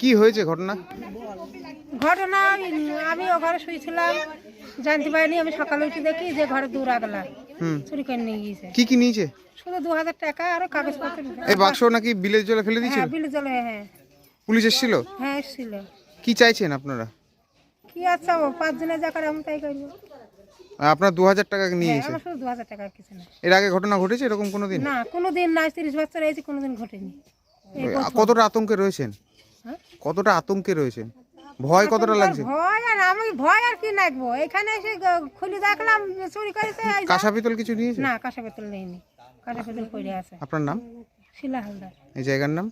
কি হয়েছে ঘটনা? ঘটনা আমি ও ঘরে শুয়েছিলাম জানতে পারিনি আমি সকালে উঠে দেখি যে ঘরে দূর আগলা চুরি করে নিয়ে গিয়েছে। কি কি নিয়েছে? শুধু দু হাজার টাকা আর কাগজপত্র। এই বাক্স নাকি বিলের জলে ফেলে দিয়েছিল? হ্যাঁ জলে হ্যাঁ। পুলিশ এসেছিল? হ্যাঁ এসেছিল। কি চাইছেন আপনারা? কি আচ্ছা পাঁচ দিনে যা করে আমি তাই করব। আপনার দু হাজার টাকা নিয়ে হ্যাঁ, এসে এর আগে ঘটনা ঘটেছে এরকম কোনো দিন না কোনো দিন না তিরিশ বছর হয়েছে কোনো দিন ঘটেনি কতটা আতঙ্কে রয়েছেন? কতটা আতঙ্কে রয়েছেন ভয় কতটা লাগছে? ভয় আর আমি ভয় আর কি নাকবো এখানে এসে খুলে দেখলাম চুরি করেছে কাঁসা পিতল কিছু নিয়েছে? না কাঁসা পেতল নেইনি। কাঁসা পিতল পড়ে আছে। আপনার নাম? শিলা হালদার। এই জায়গার নাম?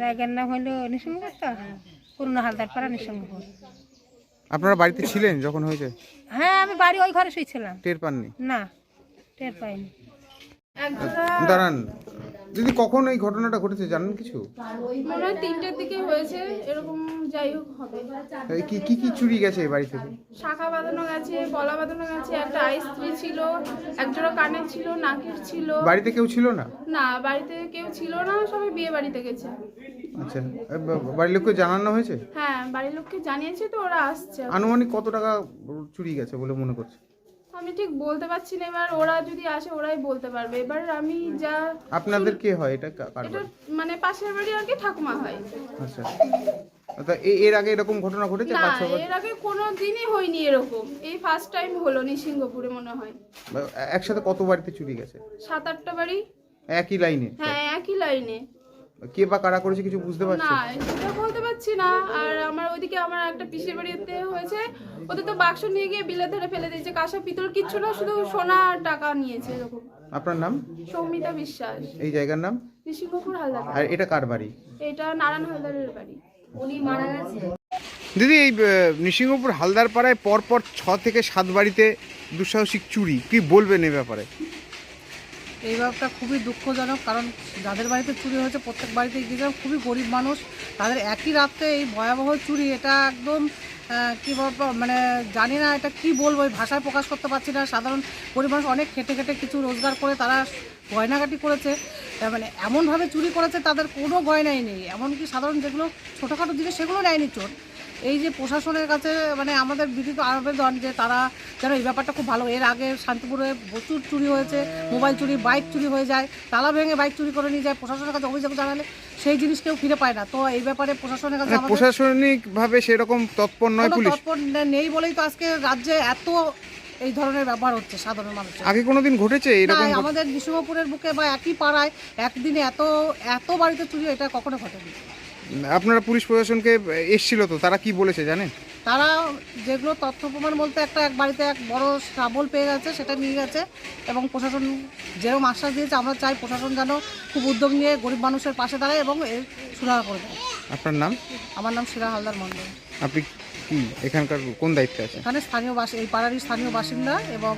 জায়গার নাম হলো নিসঙ্গপুর তো? পুরনো হালদার পাড়া নিসঙ্গপুর। আপনারা বাড়িতে ছিলেন যখন হয়েছে? হ্যাঁ আমি বাড়ি ওই ঘরে শুয়েছিলাম টের পাননি? না টের পাইনি। দাঁড়ান। দিদি কখন এই ঘটনাটা ঘটেছে? জানেন কিছু? মনে হয় তিনটের দিকে হয়েছে এরকম যাই হোক হবে। এই কি কি কি চুরি গেছে এই বাড়ি থেকে? শাখা বাঁধানো গেছে বাঁধানো গেছে একটা আইস্ত্রি ছিল একজোড়া কানের ছিল নাকের ছিল। বাড়িতে কেউ ছিল না? না বাড়িতে কেউ ছিল না সবাই বিয়ে বাড়িতে গেছে। আচ্ছা বা- বাড়ির লোককে জানানো হয়েছে? হ্যাঁ বাড়ির লোককে জানিয়েছে তো ওরা আসছে। আনুমানিক কত টাকা চুরি গেছে বলে মনে করছে আমি ঠিক বলতে পারছি না। এবার ওরা যদি আসে ওরাই বলতে পারবে। এবার আমি যা আপনাদের কে হয়? এটা কার এটা মানে পাশের বাড়ি আর কি ঠাকুমা হয়। আচ্ছা। তা এর আগে এরকম ঘটনা ঘটেছে না এর আগে কোনো দিনই হয়নি এরকম। এই ফার্স্ট টাইম হলো নিসিংহপুরে মনে হয়। একসাথে কত বাড়িতে চুরি গেছে? সাত আটটা বাড়ি। একই লাইনে হ্যাঁ একই লাইনে কে বা কারা করেছে কিছু বুঝতে পারছে না। সেটা বলতে পারছি না। আর আমার ওইদিকে আমার একটা পিসির বাড়িতে হয়েছে ওদের তো বাক্স নিয়ে গিয়ে বিলে ধরে ফেলে দিয়েছে কাঁসা পিতল কিচ্ছু না শুধু সোনা আর টাকা নিয়েছে এরকম। আপনার নাম? সৌমিতা বিশ্বাস। এই জায়গার নাম? নিসিংহপুর হালদার। আর এটা কার বাড়ি? এটা নারায়ণ হালদারের বাড়ি। উনি মারা গেছে। দিদি এই নৃসিংহপুর হালদার পাড়ায় পরপর ছ থেকে সাত বাড়িতে দুঃসাহসিক চুরি কি বলবেন এ ব্যাপারে? এই ব্যাপারটা খুবই দুঃখজনক, কারণ যাদের বাড়িতে চুরি হয়েছে, প্রত্যেক বাড়িতে গিয়েছিলাম খুবই গরিব মানুষ, তাদের একই রাত্রে এই ভয়াবহ চুরি, এটা একদম কী বলব মানে জানি না এটা কি বলব, এই ভাষায় প্রকাশ করতে পারছি না। সাধারণ গরিব মানুষ অনেক খেটে খেটে কিছু রোজগার করে তারা গয়নাগাটি করেছে। মানে এমনভাবে চুরি করেছে, তাদের কোনো গয়নাই নেই। এমনকি সাধারণ যেগুলো ছোটোখাটো জিনিস, সেগুলো নেয়নি চোর। এই যে প্রশাসনের কাছে মানে আমাদের বিদিত আবেদন যে তারা যেন এই ব্যাপারটা খুব ভালো। এর আগে শান্তিপুরে প্রচুর চুরি হয়েছে মোবাইল চুরি বাইক চুরি হয়ে যায় তালা ভেঙে বাইক চুরি করে নিয়ে যায় প্রশাসনের কাছে অভিযোগ জানালে সেই জিনিস কেউ ফিরে পায় না। তো এই ব্যাপারে প্রশাসনের কাছে মানে আমাদের প্রশাসনিক ভাবে সেরকম তৎপর নয় পুলিশ? তৎপর নেই বলেই তো আজকে রাজ্যে এত এই ধরনের ব্যবহার হচ্ছে সাধারণ মানুষের। আগে কোনোদিন ঘটেছে এরকম? আমাদের বিশ্বপুরের বুকে বা একই পাড়ায় একদিনে এত এত বাড়িতে চুরি এটা কখনো ঘটেনি। আপনারা পুলিশ প্রশাসনকে এসছিল তো তারা কি বলেছে জানেন? তারা যেগুলো তথ্য প্রমাণ বলতে একটা এক বাড়িতে এক বড় শ্রাবল পেয়ে গেছে সেটা নিয়ে গেছে এবং প্রশাসন যেরকম আশ্বাস দিয়েছে আমরা চাই প্রশাসন যেন খুব উদ্যোগ নিয়ে গরিব মানুষের পাশে দাঁড়ায় এবং এর সুরাহা করে দেয়। আপনার নাম? আমার নাম শিরা হালদার মণ্ডল। আপনি কি এখানকার কোন দায়িত্বে আছে এখানে স্থানীয় বাস এই পাড়ারই স্থানীয় বাসিন্দা এবং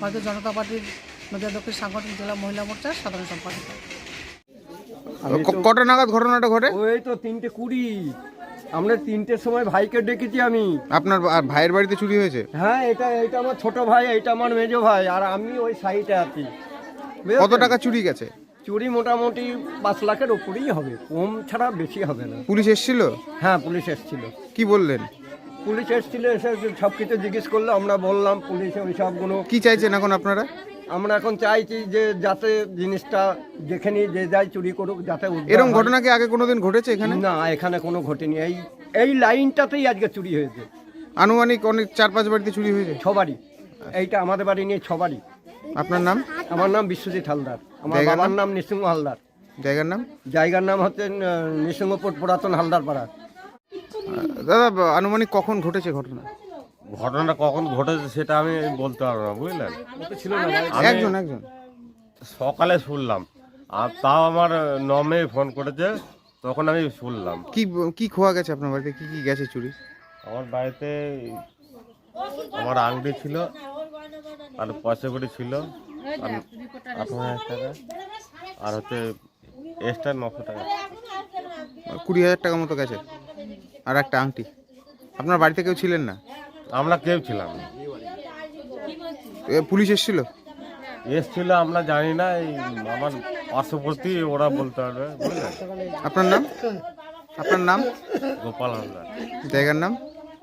ভারতীয় জনতা পার্টির নদিয়া দক্ষিণ সাংগঠনিক জেলা মহিলা মোর্চার সাধারণ সম্পাদিকা। কটা নাগাদ ঘটনাটা ঘটে? ওই তো তিনটে কুড়ি। আমরা তিনটের সময় ভাইকে ডেকেছি আমি। আপনার আর ভাইয়ের বাড়িতে চুরি হয়েছে? হ্যাঁ এটা এটা আমার ছোট ভাই এটা আমার মেজো ভাই আর আমি ওই সাইডে আছি? কত টাকা চুরি গেছে? চুরি মোটামুটি পাঁচ লাখের উপরেই হবে কম ছাড়া বেশি হবে না। পুলিশ এসেছিল? হ্যাঁ পুলিশ এসেছিল। কি বললেন? পুলিশ এসেছিল এসে সব কিছু জিজ্ঞেস করল আমরা বললাম পুলিশে ওই সবগুলো। কি চাইছেন এখন আপনারা? আমরা এখন চাইছি যে যাতে জিনিসটা যেখানে যে যায় চুরি করুক যাতে এরকম ঘটনা কি আগে কোনোদিন ঘটেছে এখানে? না এখানে কোনো ঘটেনি। এই এই লাইনটাতেই আজকে চুরি হয়েছে। আনুমানিক অনেক চার পাঁচ বাড়িতে চুরি হয়েছে? ছবারই এইটা আমাদের বাড়ি নিয়ে ছবারই আপনার নাম? আমার নাম বিশ্বজিৎ হালদার। আমার বাবার নাম? নৃসিংহ হালদার। জায়গার নাম? জায়গার নাম হচ্ছে নৃসিংহপুর পুরাতন হালদার পাড়া দাদা আনুমানিক কখন ঘটেছে ঘটনা? ঘটনাটা কখন ঘটেছে সেটা আমি বলতে পারব না বুঝলেন? আমি একজন একজন। সকালে শুনলাম। আর তাও আমার নমে ফোন করেছে তখন আমি শুনলাম। কি কি খোয়া গেছে আপনার বাড়িতে? কি কি গেছে চুরি? আমার বাড়িতে আমার আংটি ছিল আর পয়সা কড়ি ছিল আর আঠারো হাজার টাকা আর হচ্ছে এক্সট্রা নশো টাকা। কুড়ি হাজার টাকা মতো গেছে। আর একটা আংটি। আপনার বাড়িতে কেউ ছিলেন না? আমরা কেউ ছিলাম না। এ, পুলিশ এসেছিল? এসছিল আমরা জানি না এই আমার পার্শ্ববর্তী ওরা বলতে পারবে। বুঝলেন? আপনার নাম? আপনার নাম? গোপাল হালদার। জায়গার নাম?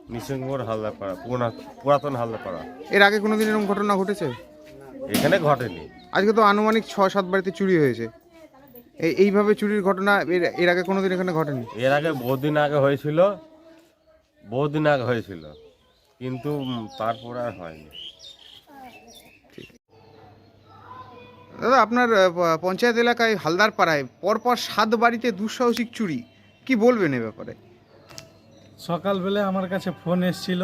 নিসিংহপুর হালদার পাড়া পুরানা- পুরাতন হালদার পাড়া এর আগে কোনোদিন এরকম ঘটনা ঘটেছে? এখানে ঘটেনি। আজকে তো আনুমানিক ছ সাত বাড়িতে চুরি হয়েছে। এইভাবে চুরির ঘটনা এর এর আগে কোনোদিন এখানে ঘটেনি? এর আগে বহুদিন আগে হয়েছিল বহুদিন আগে হয়েছিল কিন্তু তারপর আর হয়নি। দাদা আপনার পঞ্চায়েত এলাকায় হালদার পাড়ায় পরপর সাত বাড়িতে দুঃসাহসিক চুরি কি বলবেন এ ব্যাপারে? সকালবেলা আমার কাছে ফোন এসেছিল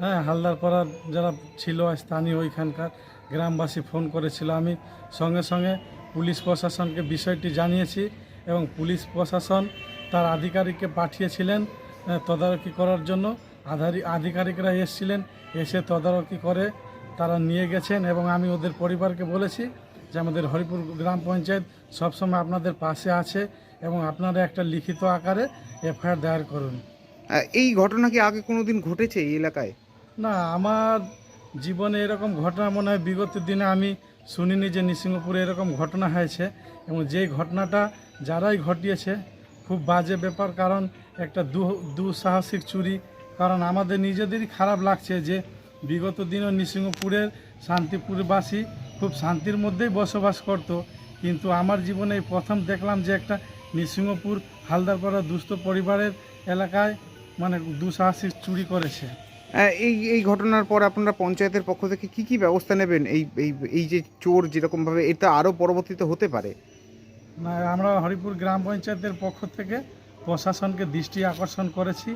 হ্যাঁ হালদারপাড়ার যারা ছিল স্থানীয় ওইখানকার গ্রামবাসী ফোন করেছিল আমি সঙ্গে সঙ্গে পুলিশ প্রশাসনকে বিষয়টি জানিয়েছি এবং পুলিশ প্রশাসন তার আধিকারিককে পাঠিয়েছিলেন তদারকি করার জন্য। আধারি আধিকারিকরা এসেছিলেন এসে তদারকি করে তারা নিয়ে গেছেন এবং আমি ওদের পরিবারকে বলেছি যে আমাদের হরিপুর গ্রাম পঞ্চায়েত সবসময় আপনাদের পাশে আছে এবং আপনারা একটা লিখিত আকারে এফআইআর দায়ের করুন। এই ঘটনা কি আগে কোনো দিন ঘটেছে এই এলাকায়? না আমার জীবনে এরকম ঘটনা মনে হয় বিগত দিনে আমি শুনিনি যে নৃসিংহপুরে এরকম ঘটনা হয়েছে এবং যেই ঘটনাটা যারাই ঘটিয়েছে, খুব বাজে ব্যাপার কারণ একটা দু, দুঃসাহসিক চুরি। কারণ আমাদের নিজেদেরই খারাপ লাগছে যে বিগত দিনও নৃসিংহপুরের শান্তিপুরবাসী খুব শান্তির মধ্যেই বসবাস করত। কিন্তু আমার জীবনে প্রথম দেখলাম যে একটা নৃসিংহপুর হালদারপাড়া দুস্থ পরিবারের এলাকায় মানে দুঃসাহসিক চুরি করেছে। এই এই ঘটনার পর আপনারা পঞ্চায়েতের পক্ষ থেকে কি কি ব্যবস্থা নেবেন? এই এই এই যে চোর যেরকমভাবে, এটা আরও পরবর্তীতে হতে পারে? না, আমরা হরিপুর গ্রাম পঞ্চায়েতের পক্ষ থেকে প্রশাসনকে দৃষ্টি আকর্ষণ করেছি।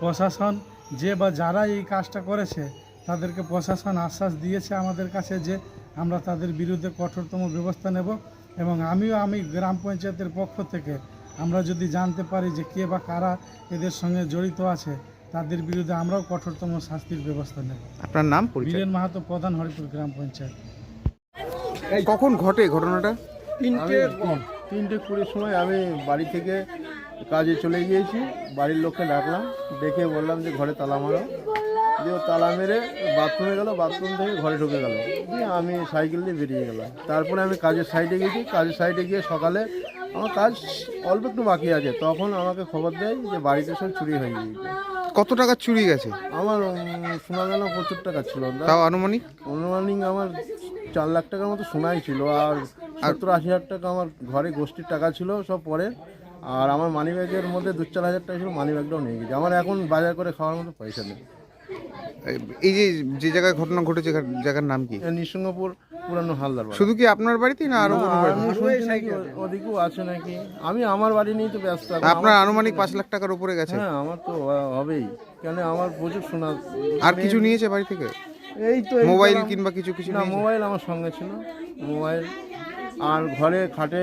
প্রশাসন যে বা যারা এই কাজটা করেছে, তাদেরকে প্রশাসন আশ্বাস দিয়েছে আমাদের কাছে যে আমরা তাদের বিরুদ্ধে কঠোরতম ব্যবস্থা নেব এবং আমিও, আমি গ্রাম পঞ্চায়েতের পক্ষ থেকে আমরা যদি জানতে পারি যে কে বা কারা এদের সঙ্গে জড়িত আছে তাদের বিরুদ্ধে আমরাও কঠোরতম শাস্তির ব্যবস্থা নেব। আপনার নাম বীরেন মাহাতো প্রধান হরিপুর গ্রাম পঞ্চায়েত। কখন ঘটে ঘটনাটা? তিনটে তিনটে কুড়ির সময় আমি বাড়ি থেকে কাজে চলে গিয়েছি বাড়ির লোককে ডাকলাম ডেকে বললাম যে ঘরে তালা মারো। দিয়ে ও তালা মেরে বাথরুমে গেল বাথরুম থেকে ঘরে ঢুকে গেল। দিয়ে আমি সাইকেল দিয়ে বেরিয়ে গেলাম। তারপরে আমি কাজের সাইডে গেছি কাজের সাইডে গিয়ে সকালে আমার কাজ অল্প একটু বাকি আছে। তখন আমাকে খবর দেয় যে বাড়িতে সব চুরি হয়ে গিয়েছে। কত টাকা চুরি গেছে? আমার সোনা গেল প্রচুর টাকা ছিল। তাও আনুমানিক? আনুমানিক আমার চার লাখ টাকার মতো সোনাই ছিল আর সত্তর আশি হাজার টাকা আমার ঘরে গোষ্ঠীর টাকা ছিল সব পরে। আর আমার মানি ব্যাগের মধ্যে দু চার হাজার টাকা ছিল মানি ব্যাগটাও নিয়ে গেছে। আমার এখন বাজার করে খাওয়ার মতো পয়সা নেই। এই যে যে জায়গায় ঘটনা ঘটেছে জায়গার নাম কি? নিঃসঙ্গপুর পুরানো হালদার শুধু কি আপনার বাড়িতেই না আরও কোনো? নাকি ওদিকেও আছে নাকি। আমি আমার বাড়ি নিয়েই তো ব্যস্ত। আপনার আনুমানিক পাঁচ লাখ টাকার উপরে গেছে? হ্যাঁ আমার তো হবেই। কেন আমার প্রচুর শোনা আর কিছু নিয়েছে বাড়ি থেকে? এই তো মোবাইল কিংবা কিছু কিছু না মোবাইল আমার সঙ্গে ছিল। মোবাইল আর ঘরে খাটে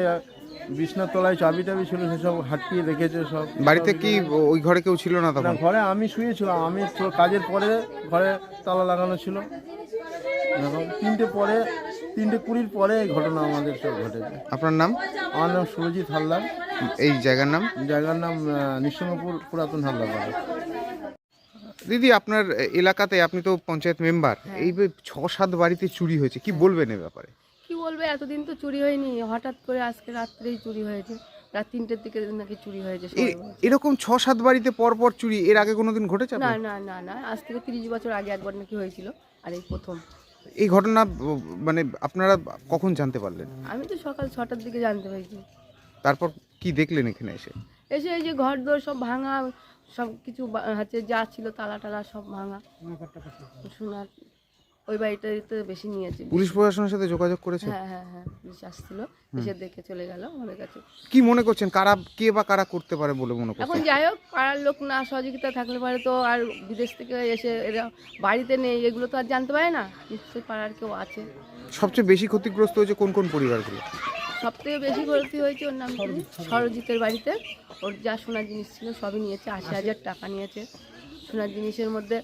বিছনার তলায় চাবি টাবি ছিল সেসব হাটকিয়ে রেখেছে সব। বাড়িতে কি ওই ঘরে কেউ ছিল না না তখন ঘরে আমি শুয়েছিলাম। আমি তো কাজের পরে ঘরে তালা লাগানো ছিল। এরকম তিনটে পরে তিনটে কুড়ির পরে এই ঘটনা আমাদের সব ঘটেছে। আপনার নাম? আমার নাম সুরজিৎ হালদার। এই জায়গার নাম? জায়গার নাম আহ, নিঃসঙ্গপুর পুরাতন হালদার দিদি আপনার এলাকাতে আপনি তো পঞ্চায়েত মেম্বার। এই যে ছ সাত বাড়িতে চুরি হয়েছে কি বলবেন এ ব্যাপারে? বলবে এতদিন তো চুরি হয়নি হঠাৎ করে আজকে রাত্রেই চুরি হয়েছে। রাত তিনটের দিকে নাকি চুরি হয়েছে সবাই বলছে। এরকম ছ সাত বাড়িতে পর পর চুরি এর আগে কোনোদিন ঘটেছে না আপনার? না না না আজ থেকে তিরিশ বছর আগে একবার নাকি হয়েছিল আর এই প্রথম। এই ঘটনা ব- মানে আপনারা কখন জানতে পারলেন? আমি তো সকাল ছটার দিকে জানতে পেরেছি। তারপর কি দেখলেন এখানে এসে? এসে এই যে ঘর দোর সব ভাঙা সব কিছু বা- হচ্ছে যা ছিল তালা টালা সব ভাঙা। শোনার ওই বাড়িটাতে বেশি নিয়েছে। পুলিশ প্রশাসনের সাথে যোগাযোগ করেছে? হ্যাঁ হ্যাঁ হ্যাঁ পুলিশ আসছিল এসে দেখে চলে গেল আমাদের কাছে। কি মনে করছেন? কারা কে বা কারা করতে পারে বলে মনে করছেন? এখন যাই হোক পাড়ার লোক না সহযোগিতা থাকলে পারে তো আর বিদেশ থেকে এসে এরা বাড়িতে নেই এগুলো তো আর জানতে পারে না। নিশ্চয়ই পাড়ার কেউ আছে। সবচেয়ে বেশি ক্ষতিগ্রস্ত হয়েছে কোন কোন পরিবারগুলো? সব থেকে বেশি ক্ষতি হয়েছে ওর নাম সরজিতের বাড়িতে। ওর যা সোনার জিনিস ছিল সবই নিয়েছে আশি হাজার টাকা নিয়েছে। সোনার জিনিসের মধ্যে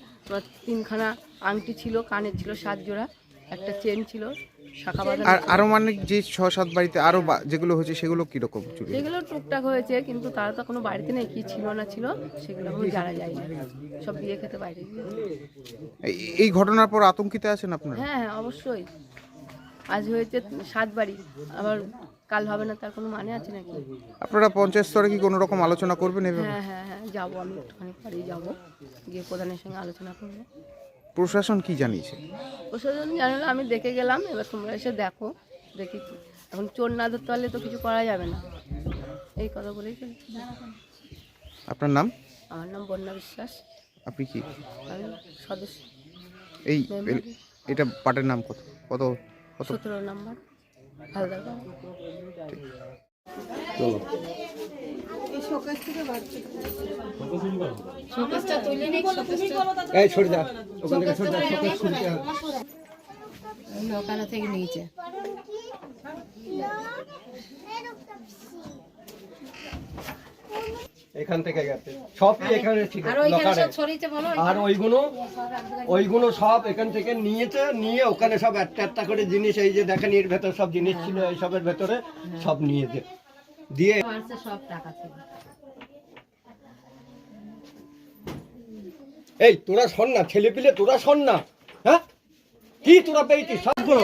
তিনখানা আংটি ছিল কানের ছিল সাত জোড়া একটা চেন ছিল শাখা আর। আরও মানে যে ছ সাত বাড়িতে আরও বা- যেগুলো হয়েছে সেগুলো কীরকম চুরি সেগুলো টুকটাক হয়েছে কিন্তু তারা তো কোনো বাড়িতে নেই কি ছিল না ছিল সেগুলো এখন জানা যায় না। সব বিয়ে খেতে বাইরে গিয়েছে। এই- এই ঘটনার পর আতঙ্কিত আছেন আপনারা? হ্যাঁ হ্যাঁ অবশ্যই। আজ হয়েছে সাত বাড়ি আবার কাল হবে না তার কোনো মানে আছে নাকি? আপনারা পঞ্চায়েত স্তরে কি কোনো রকম আলোচনা করবেন এভাবে? হ্যাঁ হ্যাঁ হ্যাঁ যাব আমি একটুখানি পরেই যাব গিয়ে প্রধানের সঙ্গে আলোচনা করব। প্রশাসন কি জানিয়েছে? প্রশাসন জানালে আমি দেখে গেলাম এবার তোমরা এসে দেখো দেখি কি। এখন চোর না ধরতে পারলে তো কিছু করা যাবে না। এই কথা বলেই চলছে আপনার নাম? আমার নাম বন্যা বিশ্বাস। আপনি কি? আমি সদস্য। এই। এটা পাটের নাম কত? কত কত? সতেরো নম্বর। হালদার এই সরে যা। ওখান থেকে ছোট যা শোকেস খুলতে হবে। ওখানে থেকে নিয়েছে এখান থেকে গেছে। সব এখানে ছিল আর ওইগুলো ওইগুলো সব এখান থেকে নিয়েছে নিয়ে ওখানে সব একটা একটা করে জিনিস এই যে দেখেন এর ভেতর সব জিনিস ছিল এইসবের ভেতরে সব নিয়েছে। দিয়ে সব টাকা ছিল। এই তোরা শোন না ছেলে পিলে তোরা শোন না হ্যাঁ? কি তোরা পেয়েছিস? সবগুলো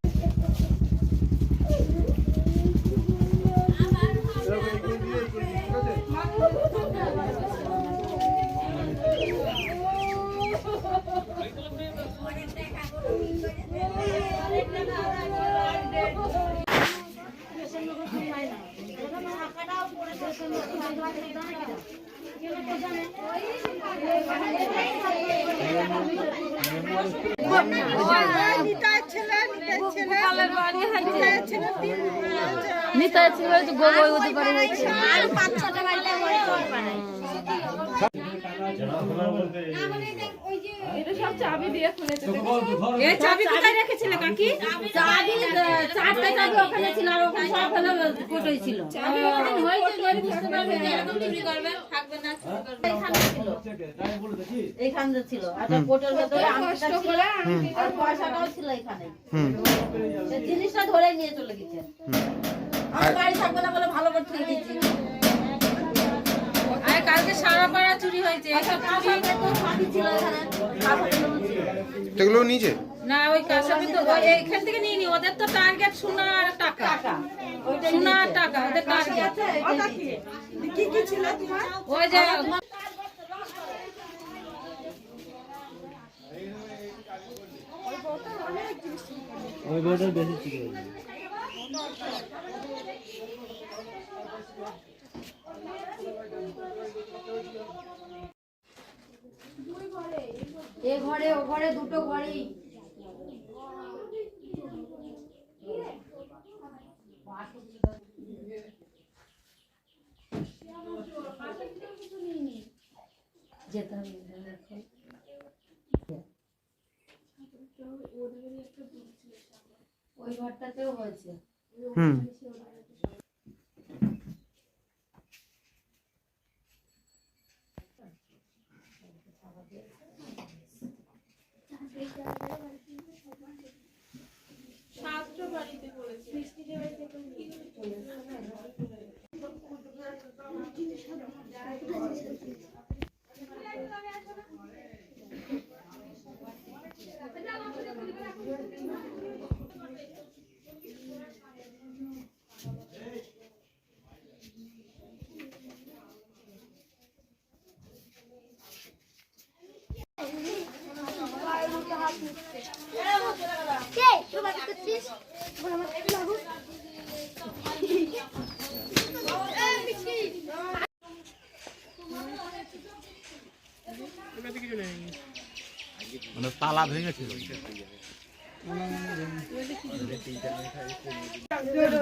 নিতে ছিল গোবর হতে পারে হচ্ছে এটা সব চাবি দিয়ে খুলেছে চাবি কোথায় রেখেছিলে কাকি? চাবি চারটা চাবি ওখানে ছিল আর ওখানে সব ওখানে কোটোই ছিল। এইখানে ছিল। আর কোটোর ভেতরে আর পয়সাটাও ছিল এখানে। জিনিসটা ধরে নিয়ে চলে গেছে। আমার বাড়ি থাকবে না বলে ভালো করে দিয়েছি আরে কালকে সারা পাড়া চুরি হয়েছে। এসব চুরি ছিল এখানে? সেগুলো নিচে? না ওই কাসাবি তো এখান থেকে নিয়ে নি ওদের তো টার্গেট সোনা আর টাকা। সোনা আর টাকা ওদের টার্গেট ওই যে এ ঘরে ও ঘরে দুটো ঘরেই যেতে ওই ঘরটাতেও হয়েছে। হুম।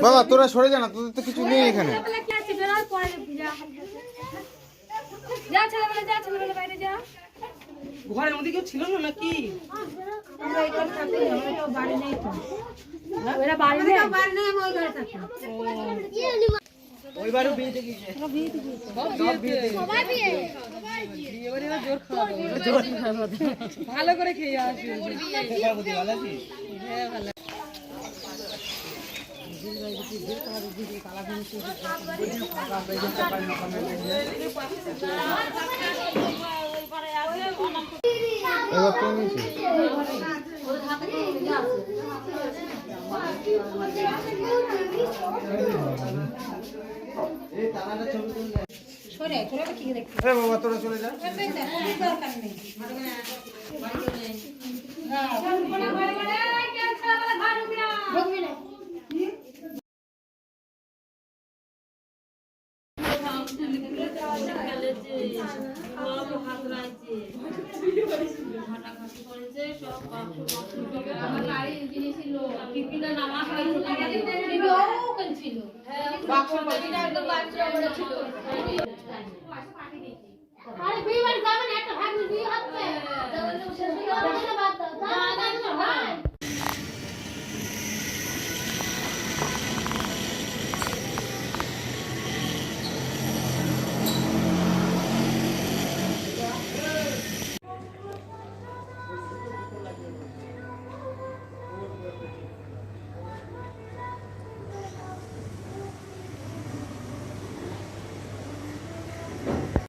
বাবা তোরা সরে যা না তোদের তো কিছু নেই এখানে। যা ছেলেবেলা যা ছেলেবেলা বাইরে যা। ঘরের মধ্যে কেউ ছিল না নাকি? আমরা এখানে থাকি আমরা তো বাড়ি নেই তো। ওরা বাড়ি নেই। বাড়ি নেই আমি ওই ঘরে থাকি ওইবারও বিয়েতে গিয়েছে। সব বিয়েতে গিয়েছে। সব বিয়েতে সবাই বিয়ে। সবাই বিয়ে। এবারে এবার জোর খাওয়া জোর খাওয়া ভালো করে খেয়ে আসবে। ভালো আছি হ্যাঁ ভালো। এবার কোন নিয়েছে Thank you. বাবা তোরা চলে যা। সব জিনিস আরে বিয়ে বাড়ি যাবেন একটা ভাগ বিয়ে হবে।